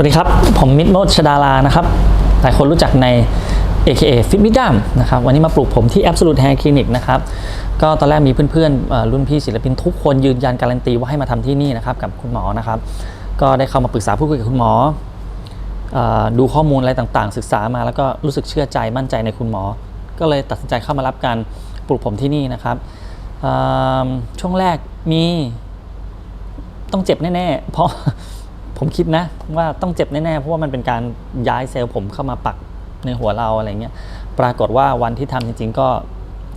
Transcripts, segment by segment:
วัสดีครับ ผมมิตรโมดชดารานะครับ หลายคนรู้จักใน AKA Fit Me d a m นะครับ วันนี้มาปลูกผมที่ Absolute Hair Clinic นะครับ ก็ตอนแรกมีเพื่อนๆ รุ่นพี่ศิลปินทุกคนยืนยันการันตีว่าให้มาทำที่นี่นะครับ กับคุณหมอนะครับ ก็ได้เข้ามาปรึกษาพูดคุยกับคุณหมออดูข้อมูลอะไรต่างๆ ศึกษามาแล้วก็รู้สึกเชื่อใจมั่นใจในคุณหมอ ก็เลยตัดสินใจเข้ามารับการปลูกผมที่นี่นะครับ ช่วงแรกมีต้องเจ็บแน่ๆ เพราะ ผมคิดนะว่าต้องเจ็บแน่ๆเพราะว่ามันเป็นการย้ายเซลล์ผมเข้ามาปักในหัวเราอะไรเงี้ยปรากฏว่าวันที่ทำจริง ๆ ก็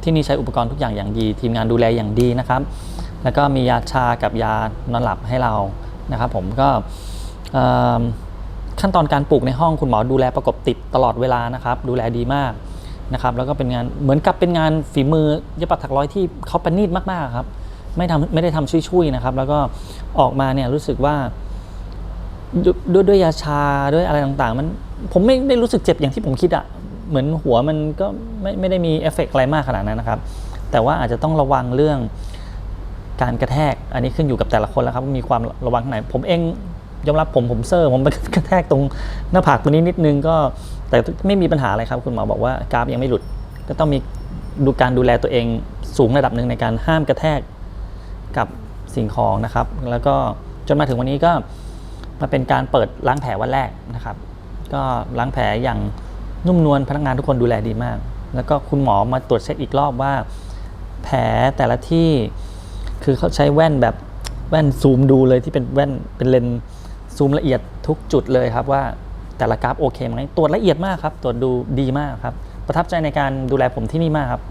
ที่นี่ใช้อุปกรณ์ทุกอย่างอย่างดี ทีมงานดูแลอย่างดีนะครับ แล้วก็มียาชากับยานอนหลับให้เรานะครับ ผมก็ขั้นตอนการปลูกในห้องคุณหมอดูแลประกบติดตลอดเวลานะครับ ดูแลดีมากนะครับแล้วก็เป็นงานเหมือนกับเป็นงานฝีมือเย็บปักถักร้อยที่เขาประณีตมากๆครับ ไม่ทำไม่ได้ทำชุยๆนะครับ แล้วก็ออกมาเนี่ยรู้สึกว่า ด้วยด้วยยาชาด้วยอะไรต่างๆ มันผมไม่ได้รู้สึกเจ็บอย่างที่ผมคิดอะเหมือนหัวมันก็ไม่ไม่ได้มีเอฟเฟกต์อะไรมากขนาดนั้นนะครับ แต่ว่าอาจจะต้องระวังเรื่องการกระแทก อันนี้ขึ้นอยู่กับแต่ละคนแล้วครับมีความระวังไหนผมเองยอมรับผมผมเซอร์ผมไปกระแทกตรงหน้าผากตัวนี้นิดนึงก็แต่ไม่มีปัญหาอะไรครับ คุณหมอบอกว่ากราฟยังไม่หลุด ก็ต้องมีดูการดูแลตัวเองสูงระดับหนึ่งในการห้ามกระแทกกับสิ่งของนะครับ แล้วก็จนมาถึงวันนี้ก็ มาเป็นการเปิดล้างแผลวันแรกนะครับ ก็ล้างแผลอย่างนุ่มนวลพนักงานทุกคนดูแลดีมาก แล้วก็คุณหมอมาตรวจเช็คอีกรอบว่า แผลแต่ละที่คือเขาใช้แว่นแบบแว่นซูมดูเลยที่เป็นแว่นเป็นเลนซูมละเอียดทุกจุดเลยครับว่าแต่ละกราฟโอเคไหมตรวจละเอียดมากครับตรวจดูดีมากครับประทับใจในการดูแลผมที่นี่มากครับ